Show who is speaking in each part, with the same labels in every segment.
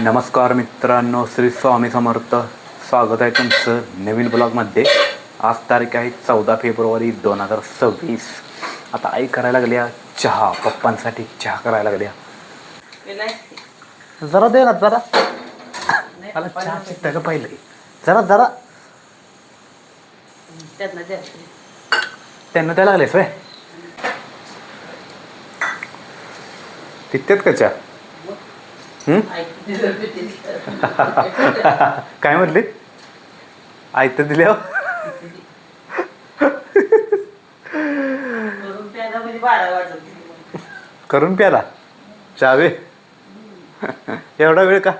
Speaker 1: नमस्कार मित्रांनो श्री स्वामी समर्थ. स्वागत आहे तुमचं नवीन ब्लॉगमध्ये. आज तारीख आहे चौदा फेब्रुवारी दोन हजार सव्वीस. आता आई करायला लागल्या चहा पप्पांसाठी चहा करायला लागल्या. जरा दे ना जरा. मला चहा शिकता का पाहिलं जरा जरा. त्यांना द्यायला लागलेस व्हय तिथेच का चहा? काय म्हटली? आई तर दिल्या करून प्याला चावे? एवढा वेळ का?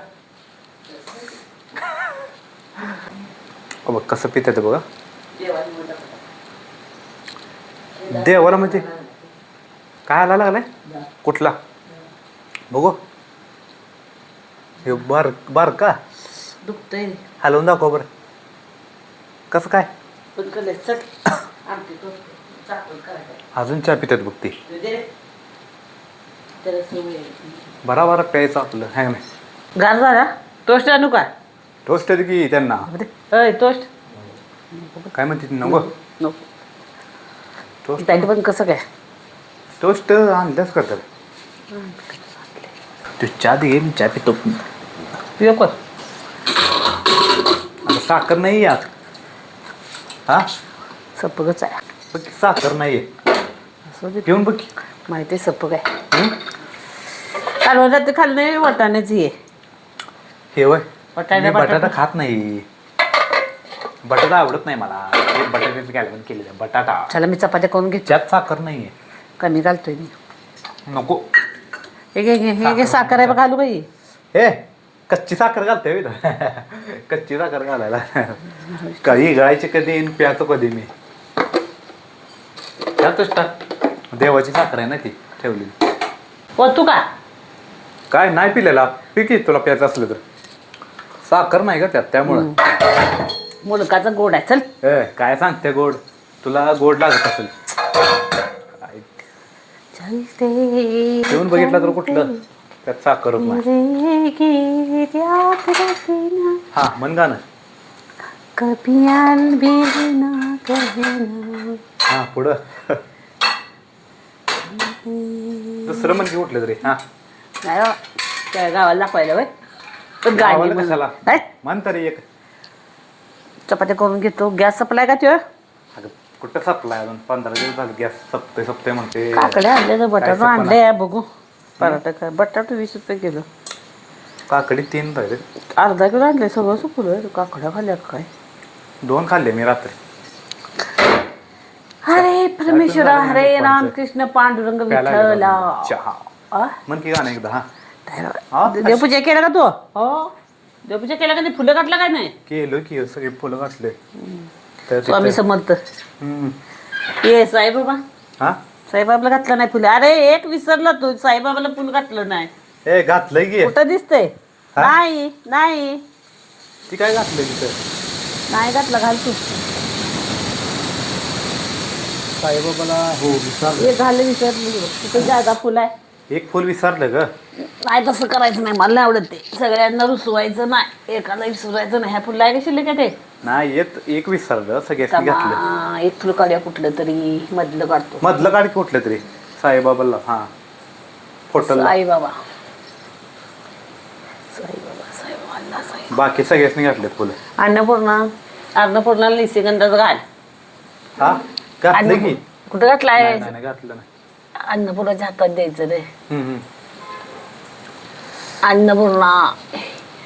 Speaker 1: बघ कसं पितात बघा. देवाला म्हणजे? काय आला लागलाय? कुठला? बघू. हे बार बार का
Speaker 2: दुखतंय.
Speaker 1: हलवून दाखव बरं. कसं काय?
Speaker 2: पण कले चट. आमटी तो चाकून करायचं
Speaker 1: अजून चहा पितात बघ ती
Speaker 2: ते दे. त्याला सवय आहे.
Speaker 1: बरा बरा प्यायचं आपलं. है नाही
Speaker 2: गार झाला? टोस्ट आणू का?
Speaker 1: टोस्ट आहे की त्यांना.
Speaker 2: अय टोस्ट.
Speaker 1: काय म्हणते ती? नको.
Speaker 2: नको.
Speaker 1: टोस्ट.
Speaker 2: ताईट पण कसं काय?
Speaker 1: टोस्ट आणल्याच करतात. तू चहा दे मी चहा पितो.
Speaker 2: कर
Speaker 1: आता साखर नाही यात हा
Speaker 2: सप्पगच आहे
Speaker 1: बघ की साखर नाही आहे
Speaker 2: असं दे.
Speaker 1: पिऊन बघ की.
Speaker 2: माहिती आहे सप्पग आहे
Speaker 1: हं?
Speaker 2: कालवणात ते खाल्लं नाही वाटाण्याची आहे
Speaker 1: हे वय
Speaker 2: बटाटा-
Speaker 1: मी बटाटा
Speaker 2: बटाटा.
Speaker 1: खात नाही बटाटा आवडत नाही मला ते बटाट्याचं कॅलवण केलेलं आहे. बटाटा
Speaker 2: चला मी चपात्या करून घेतो
Speaker 1: त्यात साखर नाही आहे
Speaker 2: कमी घालतोय मी
Speaker 1: नको
Speaker 2: हे घे घे हे घे साखर आहे बघ घालू बाई
Speaker 1: हे कच्ची साखर घालते. कच्ची साखर घालायला. काही गळायची कधी आणि प्याचं कधी मी. त्यातच टाक. देवाची साखर आहे ना ती ठेवली.
Speaker 2: तू का
Speaker 1: काय नाही पिलेला. पी की तुला प्यायचं असलं तर. साखर नाही का त्यात त्यामुळं.
Speaker 2: मुलकाचा गोड आहे. चल.
Speaker 1: ए, काय सांगते गोड? तुला गोड लागत असेल. काय,
Speaker 2: चलते
Speaker 1: पिऊन बघितलं तर कुठलं? त्यात साखर
Speaker 2: ना
Speaker 1: हा मन गाणं.
Speaker 2: कभी अलविदा कभी ना
Speaker 1: हा पुढं. दुसरं म्हणजे कुठलं तरी. हा.
Speaker 2: नाही त्या गावाला दाखवायला वय पण गाणी म्हण-
Speaker 1: कशाला?
Speaker 2: नाही,
Speaker 1: मन तरी एक.
Speaker 2: चपात्या करून घेतो. गॅस सप्लाय का त्यो?
Speaker 1: अगं कुठं सपलाय? अजून पंधरा दिवस झाले गॅस सपते सपते म्हणते
Speaker 2: काकडे आणले तर बटाटो
Speaker 1: सपना?
Speaker 2: आणले बघू. पराठा काय बटाटो वीस रुपये किलो.
Speaker 1: काकडी तीन राहिले
Speaker 2: अर्धा किलो आणले सगळं सुकलं काकड्या खाल्ल्या का काय?
Speaker 1: दोन खाल्ले मी रात्री.
Speaker 2: हरे परमेश्वरा हरे रामकृष्ण पांडुरंग
Speaker 1: प्यायला
Speaker 2: विठ्ठला
Speaker 1: गेलो. चहा.
Speaker 2: आ?
Speaker 1: मन की गाणं एकदा हा?
Speaker 2: देवपूजा केला का तू? हो. देवपूजा केला का नाही? फुलं काटलं काय नाही?
Speaker 1: केलं की सगळे फुलं घातले तर
Speaker 2: स्वामी
Speaker 1: तिथं-
Speaker 2: समर्थ.
Speaker 1: हम्म.
Speaker 2: ये साईबाबा
Speaker 1: हा?
Speaker 2: साईबाबाला घातलं नाही फुलं. अरे एक विसरला तू. साईबाबाला फुल घातलं नाही.
Speaker 1: ए घातलंय की.
Speaker 2: कुठं दिसतंय?
Speaker 1: हा?
Speaker 2: नाही नाही.
Speaker 1: ती काय घातलंय तिथं?
Speaker 2: नाही घातलं घाल तू.
Speaker 1: साईबाबाला हो विसरलं.
Speaker 2: हे घाल विसरली. तिथं जागा फुल आहे.
Speaker 1: एक फुल विसरलं ग.
Speaker 2: नाही तसं करायचं नाही. मला नाही आवडत ते. सगळ्यांना रुसवायचं नाही. एकाला विसरायचं नाही. ह्या फुलं आहे कशी का ते?
Speaker 1: नाही एक एक विसरलं सगळ्यांनी घातलं.
Speaker 2: तमा, एक फुल काढूया कुठलं तरी मधलं काढतो.
Speaker 1: मधलं काढ की कुठलं तरी साईबाबाला हा. फोटोला.
Speaker 2: साई बाबा साई बाबा साई बाबा अल्ला साई
Speaker 1: बाकी सगळ्यांनी घातले फुलं.
Speaker 2: अन्नपूर्णा अन्नपूर्णाला निशिगंधाचं घाल.
Speaker 1: हा? घातलं की?
Speaker 2: अन्नपूर्णा कुठं घातलाय?
Speaker 1: नाही, नाही, नाही, घातलं नाही.
Speaker 2: अन्नपूर्णाच्या हातात द्यायचं रे.
Speaker 1: हम्म, हम्म.
Speaker 2: अन्नपूर्णा.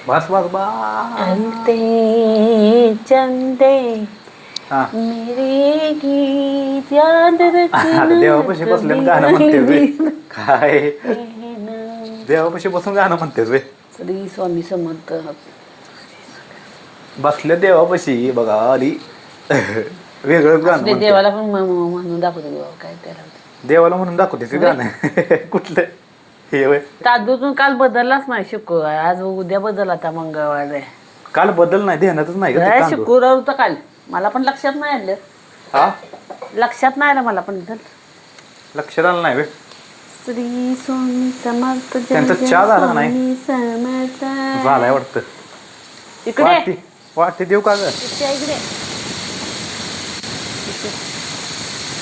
Speaker 1: बस बस बस.
Speaker 2: चलते
Speaker 1: हा.
Speaker 2: मेरे गीत याद
Speaker 1: देवापाशी बसले गाणं म्हणते वे. काय? देवापाशी बसून गाणं म्हणते वे.
Speaker 2: श्री स्वामी समर्थ।
Speaker 1: बसले देवापाशी बघा आली. गाणं म्हणते.
Speaker 2: देवाला पण म्हणून दाखवतो देवा काय त्याला.
Speaker 1: देवाला म्हणून दाखवते ते गाणं? कुठलं? हे
Speaker 2: तांदूळ काल बदललाच नाही शुक्रवार. आज उद्या बदल आता मंगळवार आहे.
Speaker 1: काल बदल नाही ध्यानातच नाही का ते तांदूळ?
Speaker 2: शुक्रवार होतं काल. मला पण लक्षात नाही आलं.
Speaker 1: हा?
Speaker 2: लक्षात नाही आलं मला पण.
Speaker 1: लक्षात आलं नाही वे
Speaker 2: श्री स्वामी समर्थ जय
Speaker 1: त्यांचा
Speaker 2: जय
Speaker 1: चहा झाला का नाही?
Speaker 2: स्वामी समर्थ.
Speaker 1: झालाय वाटतं.
Speaker 2: इकडे.
Speaker 1: वाटी वाटी देऊ का ग?
Speaker 2: इकडे इकडे.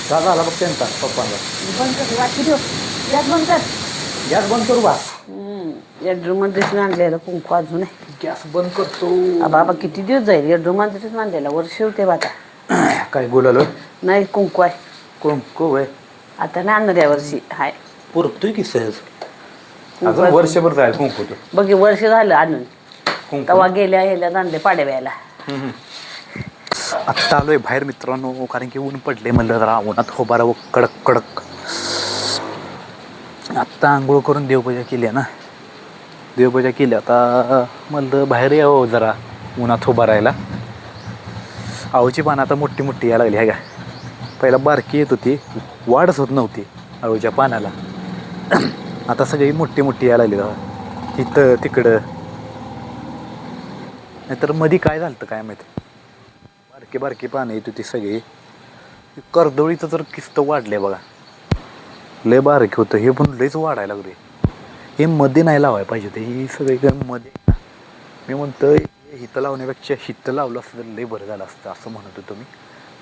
Speaker 1: का झाला बघ त्यांचा पप्पांचा.
Speaker 2: बंद कर वाटकी ठेव गॅस बंद कर.
Speaker 1: गॅस बंद करू बा.
Speaker 2: बेडरूम मी आणलेलं कुंकू अजून आहे
Speaker 1: गॅस बंद करतो.
Speaker 2: आ बाबा किती दिवस जाईल? बेडरूम मध्येच आणलेला वर्ष होते बा आता.
Speaker 1: काय बोलालो
Speaker 2: नाही कुंकू आहे.
Speaker 1: कुंकू वय
Speaker 2: आता नाही आणणार या वर्षी हाय.
Speaker 1: पुरतोय की सहज? अजून.
Speaker 2: आहे.
Speaker 1: वर्षभर जाईल कुंकू तो
Speaker 2: बघ हे वर्ष झालं आणून.
Speaker 1: कुंकू.
Speaker 2: तेव्हा गेल्या ह्याला आणले पाड्याव्याला
Speaker 1: आत्ता आलोय बाहेर मित्रांनो कारण की ऊन पडले म्हणलं जरा उन्हात होबारा कडक कडक. आत्ता आंघोळ करून देवपूजा केली आहे ना. देवपूजा केली. आता म्हणलं बाहेर यावं जरा उन्हात उभा राहायला. आळूची पानं आता मोठी मोठी यायला लागली आहे का? पहिला बारकी येत होती. वाढच होत नव्हती आळूच्या पानाला. आता सगळी मोठी मोठी यायला लागली बघा. इथं तिकडं. नाहीतर मधी काय झालं काय माहिती? बारकी बारकी पानं येत होती सगळी. कर्दोळीचं तर किस्त वाढले बघा. लय बारीक होतं. हे पण लयच वाढायला लागले हे मध्ये नाही लावायला पाहिजे ते ही सगळीकडे मध्ये. मी म्हणतोय हिथं लावण्यापेक्षा हिथं लावलं असतं तर लय बरं झालं असतं असं म्हणत होतो मी.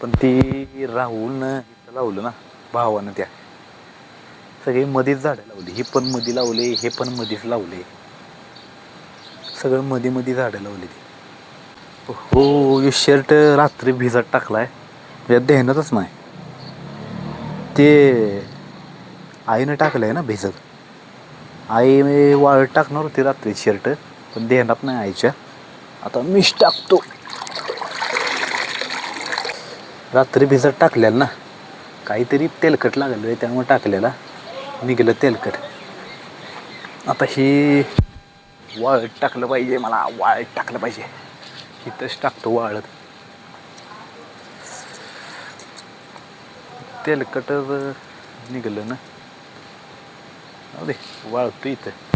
Speaker 1: पण ती राहुलनं हिथं लावलं ना भावानं त्या. सगळी मध्येच झाडं लावली. हे पण मध्ये लावले हे पण मध्येच लावले. सगळं मध्ये मध्ये झाडं लावली ती. हो हे शर्ट रात्री भिजत टाकलाय. यात ध्यानातच नाही. ते आईनं टाकलं आहे ना भिजत. आई मी वाळत टाकणार होती रात्री शर्ट पण देणार नाही आईच्या. आता मीच टाकतो. रात्री भिजत टाकलेलं ना काहीतरी तेलकट लागलं आहे त्यामुळे टाकलेला. निघलं तेलकट. आता ही वाळत टाकलं पाहिजे मला वाळत टाकलं पाहिजे. इथंच टाकतो वाळत तेलकट निघलं ना. दे वाळतो इथं